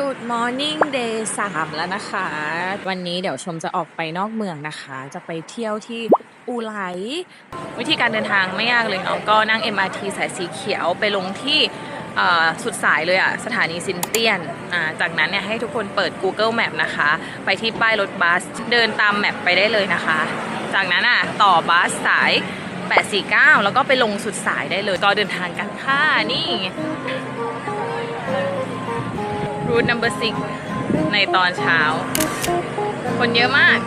Good morning day 3 แล้วนะคะ วันนี้เดี๋ยวชมจะออกไปนอกเมืองนะคะ จะไปเที่ยวที่อูไลวิธีการเดินทางไม่ยากเลยเนาะก็นั่ง MRT สายสีเขียวไปลงที่สุดสายเลยอะสถานีซินเตียน จากนั้นเนี่ยให้ทุกคนเปิด Google Map นะคะ ไปที่ป้ายรถบัสเดินตามแมปไปได้เลยนะคะ จากนั้นอะต่อบัสสาย 849 แล้วก็ไปลงสุดสายได้เลยก็เดินทางกันค่ะนี่ รูท number six ในตอนเช้า คนเยอะมาก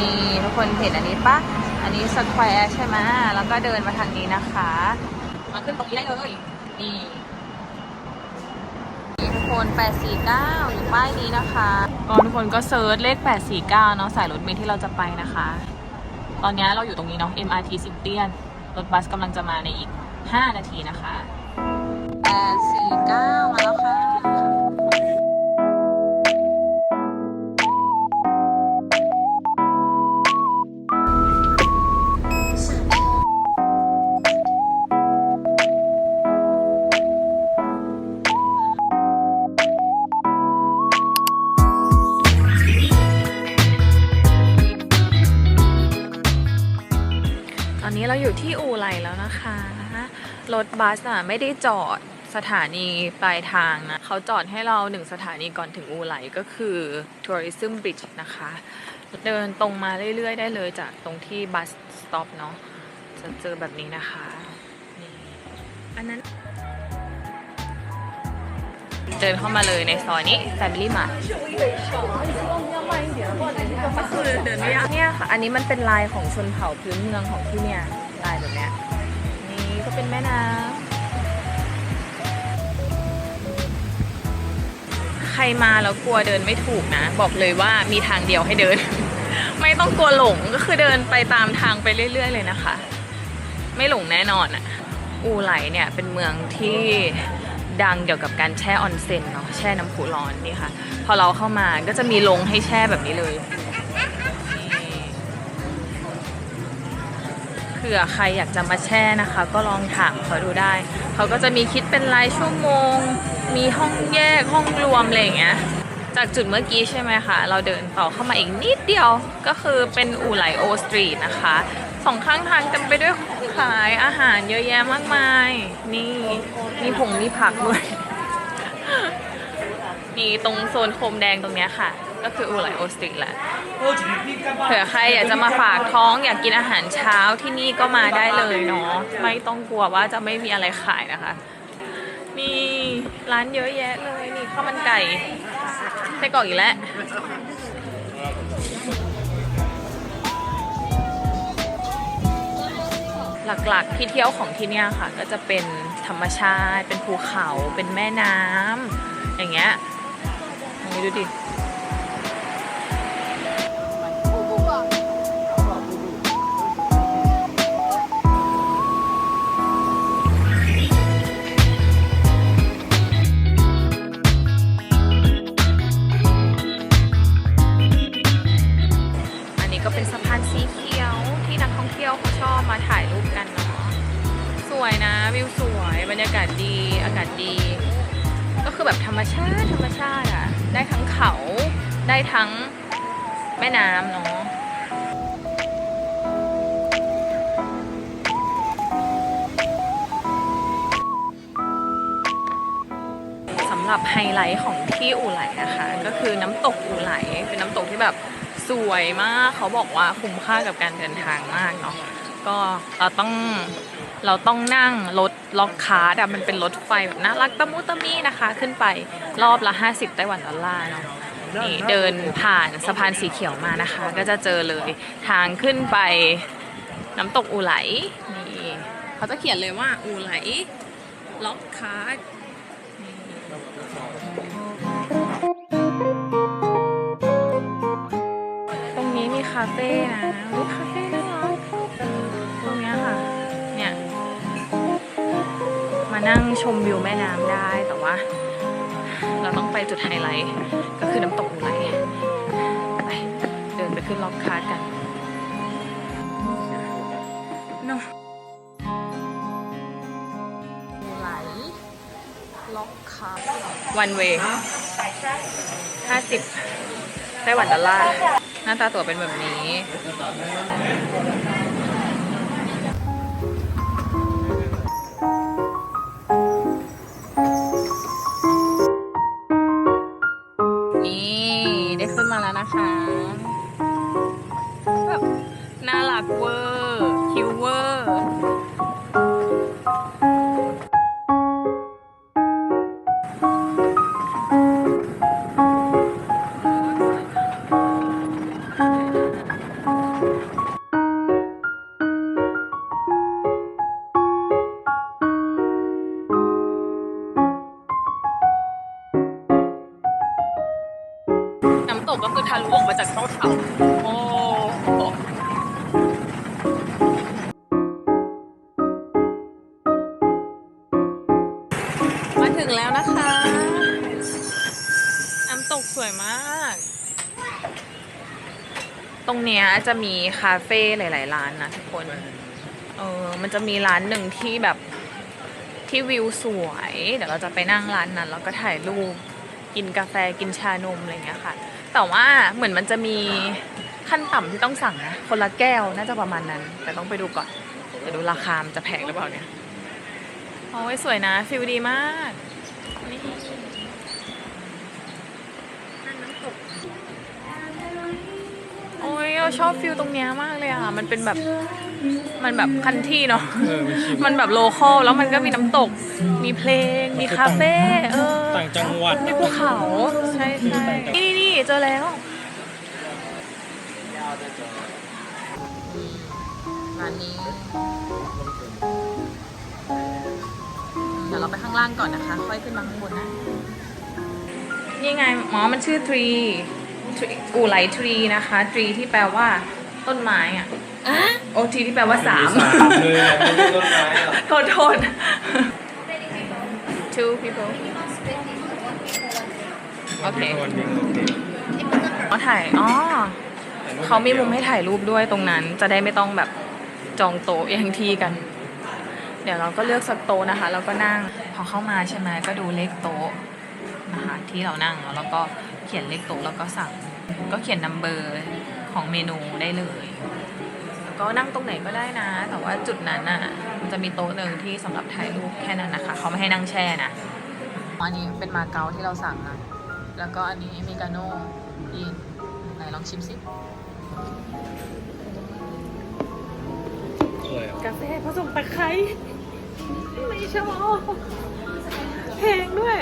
นี่ทุกคนเห็นอันนี้ปะอันนี้สแควร์ใช่ไหมแล้วก็เดินมาทางนี้นะคะ มาขึ้นตรงนี้ได้เลย นี่ คน849 อยู่ป้ายนี้นะคะก็ทุกคนก็เซิร์ชเลข 849 เนาะสายรถเมล์ที่เราจะไปนะคะ ตอนนี้เราอยู่ตรงนี้เนาะ MRT ซิมเตียน รถบัสกำลังจะมาในอีก 5 นาทีนะคะ 849 มาแล้วค่ะ อนนี้เราอยู่ที่อู่ไหลแล้วนะคะ รถบัสอะไม่ได้จอดสถานีปลายทางนะเขาจอดให้เราหนึ่งสถานีก่อนถึงอู่ไหลก็คือ Tourism Bridge นะคะ เดินตรงมาเรื่อย ๆ ได้เลยจากตรงที่บัสสต็อปเนาะจะเจอแบบนี้นะคะนี่อันนั้น เดินเข้ามาเลยในซอยนี้ Family Mart ก็คือเดินไม่ยากเนี่ยค่ะ อันนี้มันเป็นลายของชนเผ่าพื้นเมืองของที่เนี่ย แบบเนี้ยนี่ก็เป็นแม่น้ำใครมาแล้วกลัวเดินไม่ถูกนะ บอกเลยว่ามีทางเดียวให้เดิน ไม่ต้องกลัวหลงก็คือเดินไปตามทางไปเรื่อย ๆ เลยนะคะ ไม่หลงแน่นอนอะอูไหลเนี่ยเป็นเมืองที่ดังเกี่ยวกับการแช่ออนเซ็นเนาะแช่น้ำพุร้อนนี่ค่ะ พอเราเข้ามาก็จะมีลงให้แช่แบบนี้เลย ผื่อใครอยากจะมาแช่นะคะ ก็ลองถามเขาดูได้ เขาก็จะมีคิดเป็นรายชั่วโมง มีห้องแยกห้องรวมอะไรอย่างเงี้ยจากจุดเมื่อกี้ใช่ไหมคะเราเดินต่อเข้ามาอีกนิดเดียวก็คือเป็นอู่ไหลโอสตรีทนะคะสองข้างทางเต็มไปด้วยของขายอาหารเยอะแยะมากมาย นี่มีผงมีผักด้วยนี่ตรงโซนโคมแดงตรงเนี้ยค่ะ ก็คืออู่ไหลโอสตรีทแหละเผื่อใครอยากจะมาฝากท้องอยากกินอาหารเช้าที่นี่ก็มาได้เลยเนาะไม่ต้องกลัวว่าจะไม่มีอะไรขายนะคะนี่ร้านเยอะแยะเลยนี่ข้าวมันไก่ไส้กรอกอีกแล้วหลักๆที่เที่ยวของที่เนี่ยค่ะ ก็จะเป็นธรรมชาติ เป็นภูเขา เป็นแม่น้ำอย่างเงี้ยนี่ดูดิ ชาติธรรมชาติอะ ได้ทั้งเขาได้ทั้งแม่น้ำเนาะสำหรับไฮไลท์ของที่อู่ไหลนะคะ ก็คือน้ำตกอู่ไหลเป็นน้ำตกที่แบบสวยมาก เขาบอกว่าคุ้มค่ากับการเดินทางมากเนาะก็เราต้อง เราต้องนั่งรถล็อกคาร์ดมันเป็นรถไฟแบบน่ารักตะมุตะมี่นะคะ ขึ้นไปรอบละ 50 ไต้หวันดอลลาร์เนาะนี่เดินผ่านสะพานสีเขียวมานะคะ ก็จะเจอเลยทางขึ้นไปน้ำตกอูไหลนี่เขาจะเขียนเลยว่าอูไหลล็อกคาร์ดตรงนี้มีคาเฟ่นะคาเฟ่ ชมวิวแม่น้ำได้แต่ว่า เราต้องไปจุดไฮไลท์ ก็คือน้ำตกอุไรไปเดินไปขึ้นล็อกคาร์ดกันเนาะไหลล็อกคาร์วันเวห้าสิบไต้หวันดอลลาร์หน้าตาตั๋วเป็นแบบนี้ ขึ้ ถึงแล้วนะคะ น้ำตกสวยมาก ตรงเนี้ยจะมีคาเฟ่หลาย ๆ ร้านนะทุกคน เออ มันจะมีร้านหนึ่งที่แบบที่วิวสวย เดี๋ยวเราจะไปนั่งร้านนั้นแล้วก็ถ่ายรูปกินกาแฟกินชานมอะไรเงี้ยค่ะ แต่ว่าเหมือนมันจะมีขั้นต่ำที่ต้องสั่งนะ คนละแก้วน่าจะประมาณนั้น แต่ต้องไปดูก่อนแต่ดูราคามจะแพงหรือเปล่าเนี่ยโอ้ยสวยนะฟิลดีมากนี่โอ้ย เราชอบฟิลตรงเนี้ยมากเลยอะ มันเป็นแบบมันแบบคันที่เนาะ เออมันชิลมันแบบโลคอลแล้วมันก็มีน้ำตก มีเพลง มีคาเฟ่ เออต่างจังหวัด มีภูเขา ใช่ใช่นี่นี่นี่เจอแล้ว ร้านนี้ เดี๋ยวเราไปข้างล่างก่อนนะคะ ค่อยขึ้นมาข้างบนนะ นี่ไงหมอมันชื่อทรี อู่ไหลทรีนะคะทรีที่แปลว่าต้นไม้อะโอทีที่แปลว่าสามสามเลยอะไม่ใช่ต้นไม้อะโทษโทษ two people โอเควันหนึ่งโอเคอ๋อถ่าย อ๋อ เขามีมุมให้ถ่ายรูปด้วยตรงนั้น จะได้ไม่ต้องแบบจองโต๊ะแย่งที่กัน เดี๋ยวเราก็เลือกสักโต๊ะนะคะ แล้วก็นั่ง พอเข้ามาใช่ไหมก็ดูเลขโต๊ะนะคะที่เรานั่งแล้วก็ เขียนเลขโต๊ะแล้วก็สั่ง ก็เขียนนัมเบอร์ของเมนูได้เลยแล้วก็นั่งตรงไหนก็ได้นะ แต่ว่าจุดนั้นน่ะมันจะมีโต๊ะหนึ่งที่สำหรับถ่ายรูปแค่นั้นนะคะ เขาไม่ให้นั่งแช่นะอันนี้เป็นมาเก๊าที่เราสั่งนะแล้วก็อันนี้มีกาโน่ยีนไหนลองชิมสิสวยอะกาแฟผสมตะไคร้ไม่ชอบแพงด้วย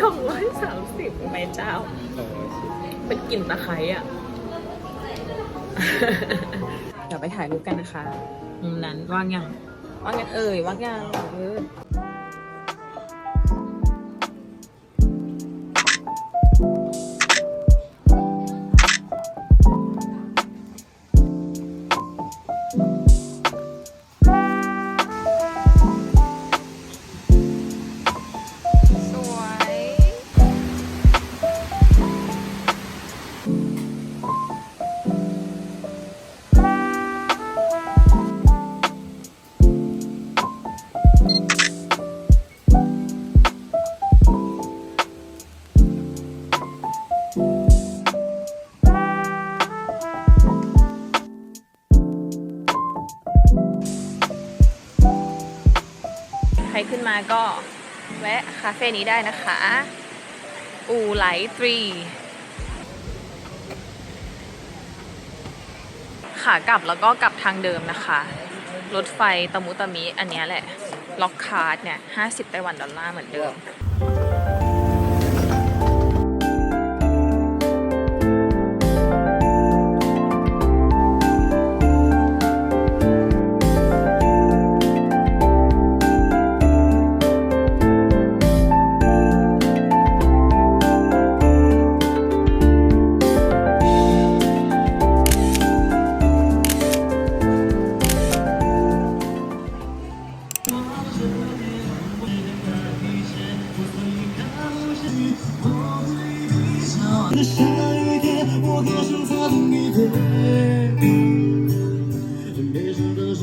สองร้อยสามสิบแม่เจ้าสองร้อยสิบเป็นกลิ่นตะไคร้อะ เดี๋ยวไปถ่ายรูปกันนะคะมุมนั้นว่างยังว่างยังเอ่ยว่างยังเออ ใครขึ้นมาก็แวะคาเฟ่นี้ได้นะคะ อูไหลตรีขากลับแล้วก็กลับทางเดิมนะคะ รถไฟตะมุตะมิอันนี้แหละ ล็อกคาร์ดเนี่ย 50ไต้หวันดอลลาร์เหมือนเดิม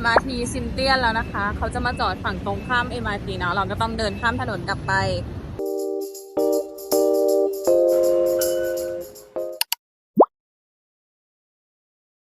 MRT ซินเตียนแล้วนะคะ เขาจะมาจอดฝั่งตรงข้าม MRT เนาะเราก็ต้องเดินข้ามถนนกลับไป